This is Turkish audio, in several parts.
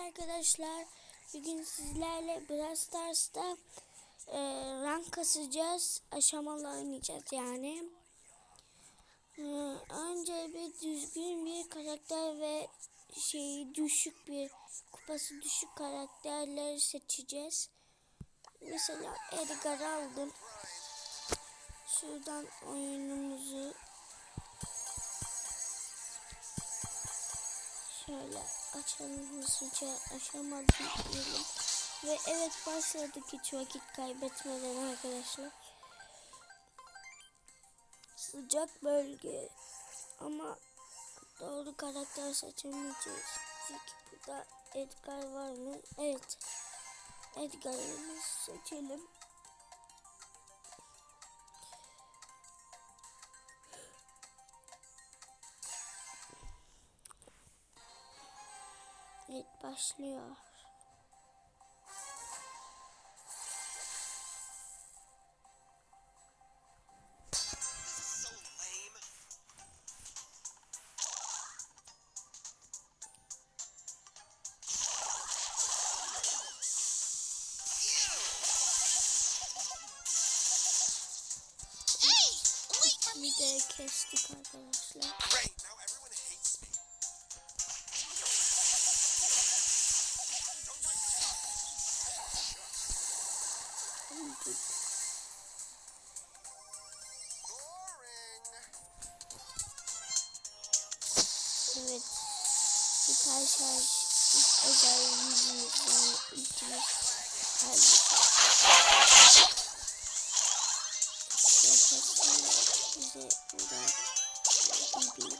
Arkadaşlar bugün sizlerle Brawl Stars'ta e, rank kasacağız. Aşamalı oynayacağız yani. E, önce bir düzgün bir karakter ve şeyi düşük bir kupası düşük karakterleri seçeceğiz. Mesela Edgar aldım. Şuradan oyunumuzu Şöyle açalım hızlıca aşamalı diyelim. Ve evet başladık hiç vakit kaybetmeden arkadaşlar. Sıcak bölge. Ama doğru karakter seçemeyeceğiz. Burada Edgar var mı? Evet. Edgar'ımızı seçelim. Evet başlıyor. Bir de kestik arkadaşlar. Süper şarj özel yüzümüz yani buradan Bibi.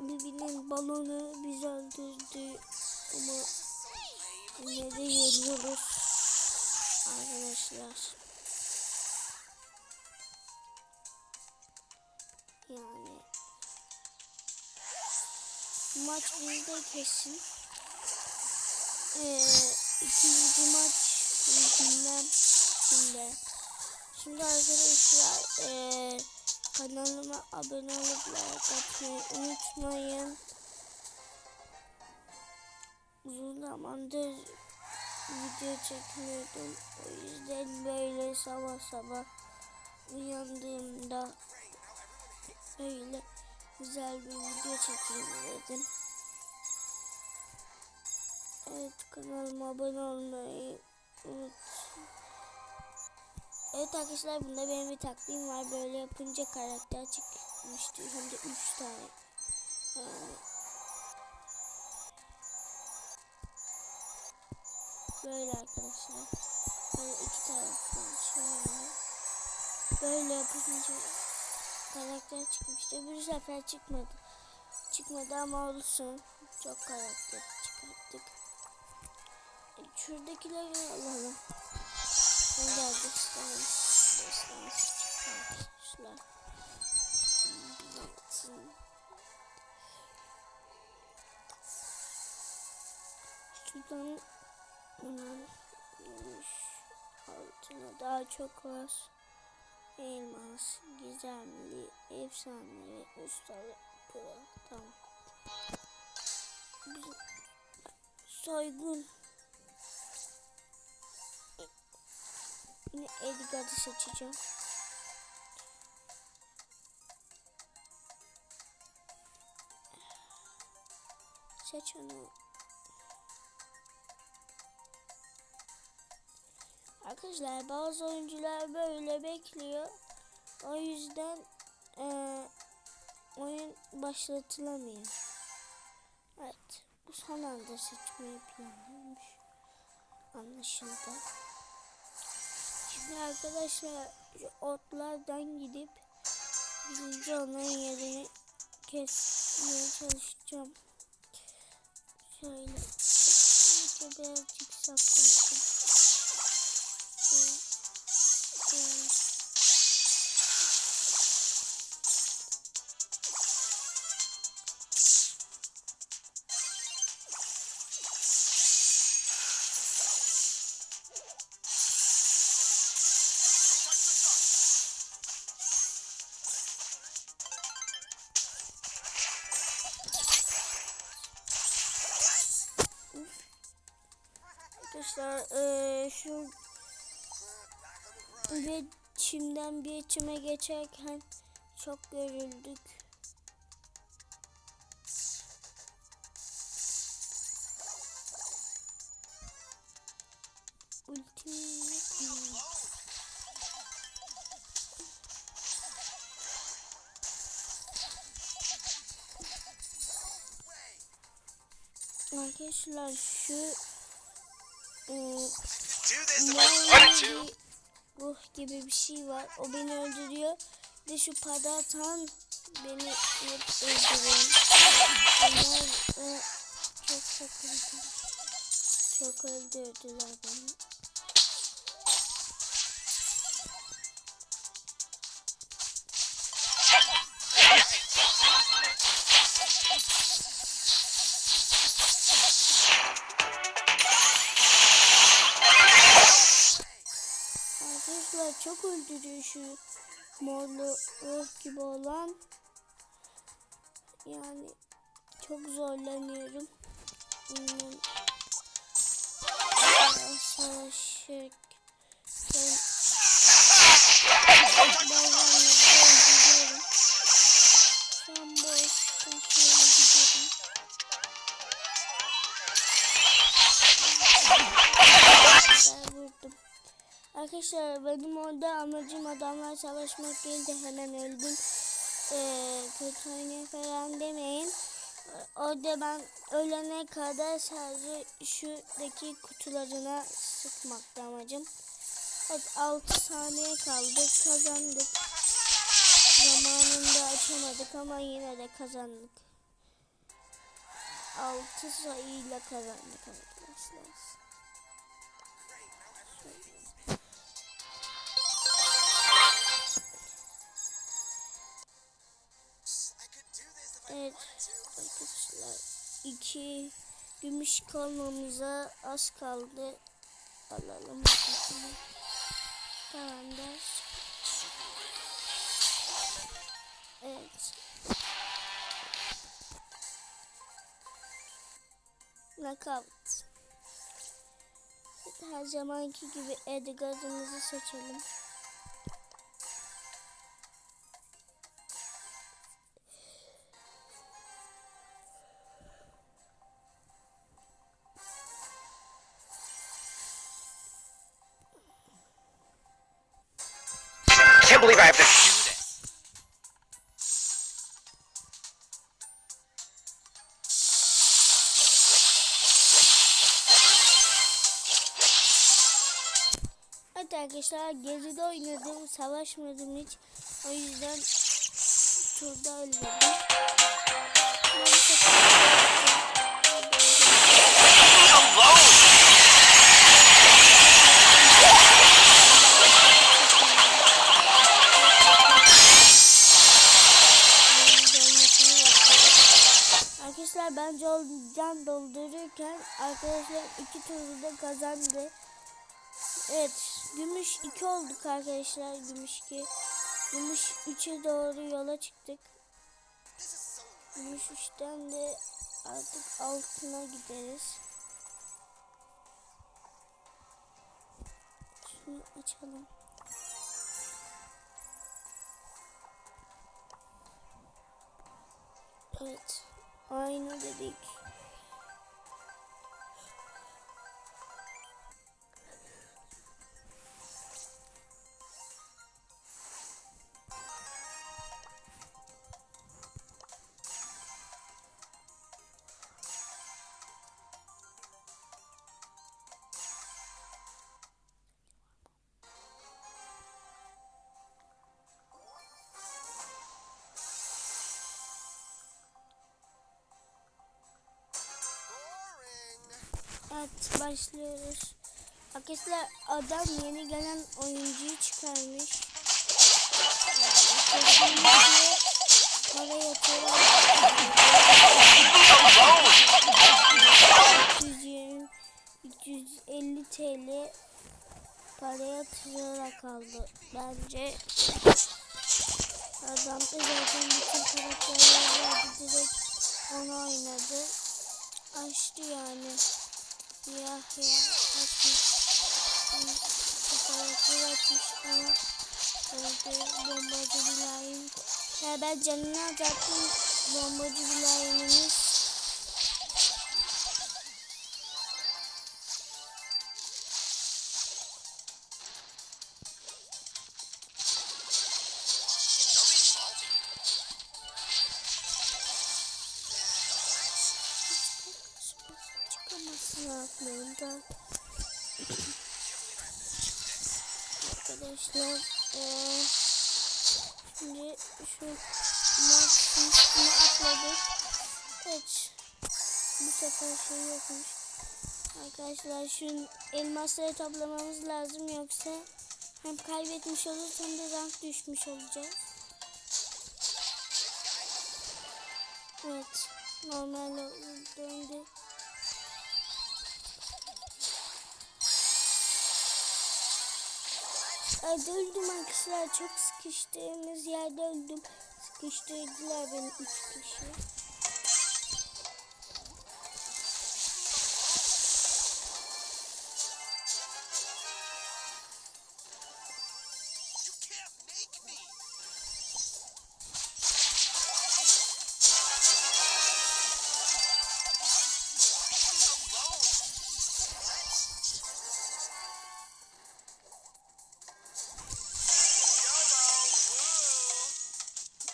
Bibi'nin balonu bizi öldürdü ama yine de yeniyoruz arkadaşlar. Yani maç bizde kesin. Ee, ikinci maç bilmem şimdi. Şimdi arkadaşlar ee, kanalıma abone olup like atmayı unutmayın. Uzun zamandır video çekmiyordum. O yüzden böyle sabah sabah uyandığımda böyle güzel bir video çekeyim dedim. Evet kanalıma abone olmayı unut. Evet arkadaşlar bunda benim bir taktiğim var. Böyle yapınca karakter çıkmıştı. Hem de 3 tane. Yani. Böyle arkadaşlar. Böyle iki taraftan şöyle. Böyle yapınca karakter çıkmıştı. Bir sefer çıkmadı. Çıkmadı ama olsun. Çok karakter çıkarttık. E, Şuradakileri alalım. Ne geldi? Destans. Destans çıkartmışlar. Altın. Şuradan gümüş altına daha çok var. Elmas, gizemli, efsanevi, ustalı, pro. Tamam. Soygun. Yine Edgar'ı seçeceğim. Seç onu. Arkadaşlar bazı oyuncular böyle bekliyor. O yüzden eee, oyun başlatılamıyor. Evet. Bu son anda seçmeyi planlamış. Anlaşıldı. Şimdi arkadaşlar otlardan gidip birinci onların yerini kesmeye çalışacağım. Şöyle. Birazcık saklaştım. Arkadaşlar eee, şu bir çimden bir çime geçerken çok görüldük. Arkadaşlar şu bir ruh gibi bir şey var. O beni öldürüyor. Bir de şu para atan beni hep öldürüyor. Bunlar e, çok sıkıntı. Çok öldürdüler beni. Çok öldürüyor şu morlu ruh gibi olan. Yani çok zorlanıyorum. Hmm. Savaşırken Arkadaşlar benim orada amacım adamlar savaşmak değil de hemen öldüm. Ee, kötü oynuyor falan demeyin. Orada ben ölene kadar sadece şuradaki kutularına sıkmakta amacım. Evet 6 saniye kaldı kazandık. Zamanında açamadık ama yine de kazandık. 6 sayıyla kazandık arkadaşlar. Evet arkadaşlar iki gümüş kalmamıza az kaldı. Alalım. Tamamdır. Evet. Knockout. Her zamanki gibi Edgar'ımızı seçelim. Arkadaşlar geride oynadım, savaşmadım hiç. O yüzden turda sefer- Arkadaşlar ben can doldururken arkadaşlar iki turu da kazandı. Evet gümüş 2 olduk arkadaşlar gümüş 2. Gümüş 3'e doğru yola çıktık. Gümüş 3'ten de artık altına gideriz. Şunu açalım. Evet. Aynı dedik. Evet başlıyoruz. Arkadaşlar adam yeni gelen oyuncuyu çıkarmış. Kesinlikle para 220 250 TL para yatırarak aldı. Bence adam da zaten bütün karakterleri. Direkt onu oynadı. Açtı yani. Siyah ya atmış. Kafalıklı atmış ama öldü bombacı bilayim. Ya ben canını alacaktım bombacı bilayimimiz. Aklımdan. Arkadaşlar eee şimdi şu Max'in üstüne atladık. Evet. Bu sefer şey yokmuş. Arkadaşlar şu elmasları toplamamız lazım yoksa hem kaybetmiş oluruz hem de rank düşmüş olacağız. Evet. Normal döndü. Ay öldüm arkadaşlar çok sıkıştığımız yerde öldüm. Sıkıştırdılar beni üç kişi.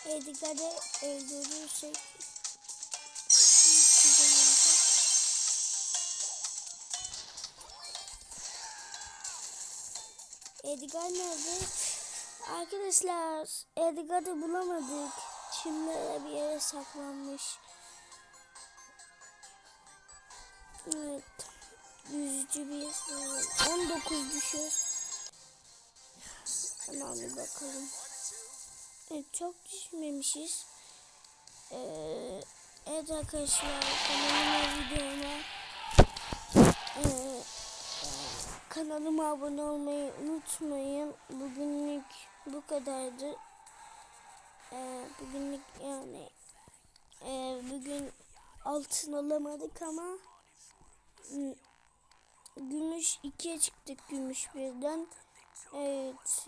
Edgar'ı öldürürsek olacak. Edgar nerede? Arkadaşlar Edgar'ı bulamadık. Çimlere bir yere saklanmış. Evet. Yüzücü bir sınavı. 19 düşüyor. Hemen bir bakalım. Evet çok düşmemişiz. Ee, evet arkadaşlar kanalıma videoma ee, kanalıma abone olmayı unutmayın. Bugünlük bu kadardı. Ee, bugünlük yani ee, bugün altın alamadık ama gümüş ikiye çıktık gümüş birden. Evet.